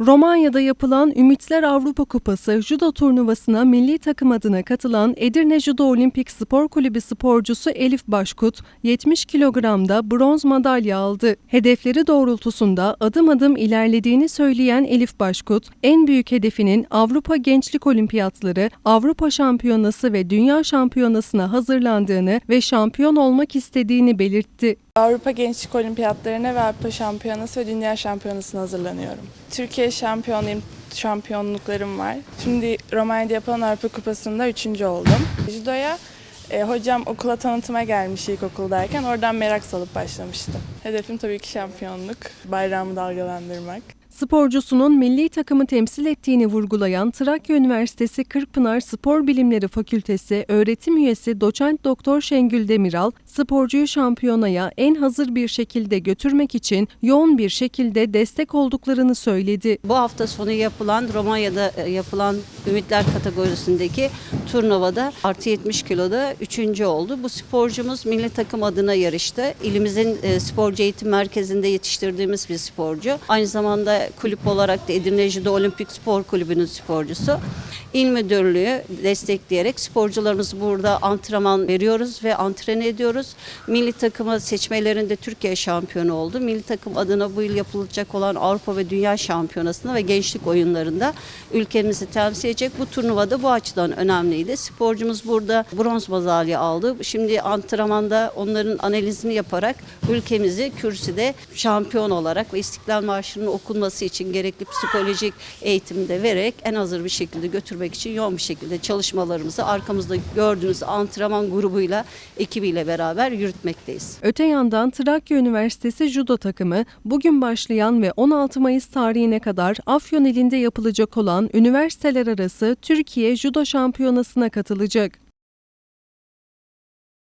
Romanya'da yapılan Ümitler Avrupa Kupası judo turnuvasına milli takım adına katılan Edirne Judo Olimpik Spor Kulübü sporcusu Elif Başkut 70 kilogramda bronz madalya aldı. Hedefleri doğrultusunda adım adım ilerlediğini söyleyen Elif Başkut, en büyük hedefinin Avrupa Gençlik Olimpiyatları, Avrupa Şampiyonası ve Dünya Şampiyonası'na hazırlandığını ve şampiyon olmak istediğini belirtti. Avrupa Gençlik Olimpiyatlarına ve Avrupa Şampiyonası ve Dünya Şampiyonası'na hazırlanıyorum. Türkiye şampiyonuyum, şampiyonluklarım var. Şimdi Romanya'da yapılan Avrupa Kupası'nda üçüncü oldum. Judo'ya e, hocam okula tanıtıma gelmiş ilkokuldayken oradan merak salıp başlamıştım. Hedefim tabii ki şampiyonluk, bayrağımı dalgalandırmak. Sporcusunun milli takımı temsil ettiğini vurgulayan Trakya Üniversitesi Kırkpınar Spor Bilimleri Fakültesi öğretim üyesi doçent doktor Şengül Demiral, sporcuyu şampiyonaya en hazır bir şekilde götürmek için yoğun bir şekilde destek olduklarını söyledi. Bu hafta sonu yapılan Romanya'da e, yapılan Ümitler kategorisindeki turnuvada artı 70 kiloda üçüncü oldu. Bu sporcumuz milli takım adına yarıştı. İlimizin e, sporcu eğitim merkezinde yetiştirdiğimiz bir sporcu. Aynı zamanda kulüp olarak da Edirne Judo Olimpik Spor Kulübü'nün sporcusu. İl Müdürlüğü destekleyerek sporcularımız burada antrenman veriyoruz ve antrene ediyoruz. Milli takımı seçmelerinde Türkiye şampiyonu oldu. Milli takım adına bu yıl yapılacak olan Avrupa ve Dünya Şampiyonası'nda ve gençlik oyunlarında ülkemizi temsil edecek. Bu turnuvada bu açıdan önemliydi. Sporcumuz burada bronz madalya aldı. Şimdi antrenmanda onların analizini yaparak ülkemizi kürsüde şampiyon olarak ve İstiklal Marşı'nın okunması için gerekli psikolojik eğitimi de vererek en hazır bir şekilde götürmek için yoğun bir şekilde çalışmalarımızı arkamızda gördüğünüz antrenman grubuyla, ekibiyle beraber yürütmekteyiz. Öte yandan Trakya Üniversitesi Judo takımı bugün başlayan ve 16 Mayıs tarihine kadar Afyon ilinde yapılacak olan üniversiteler arası Türkiye Judo Şampiyonası'na katılacak.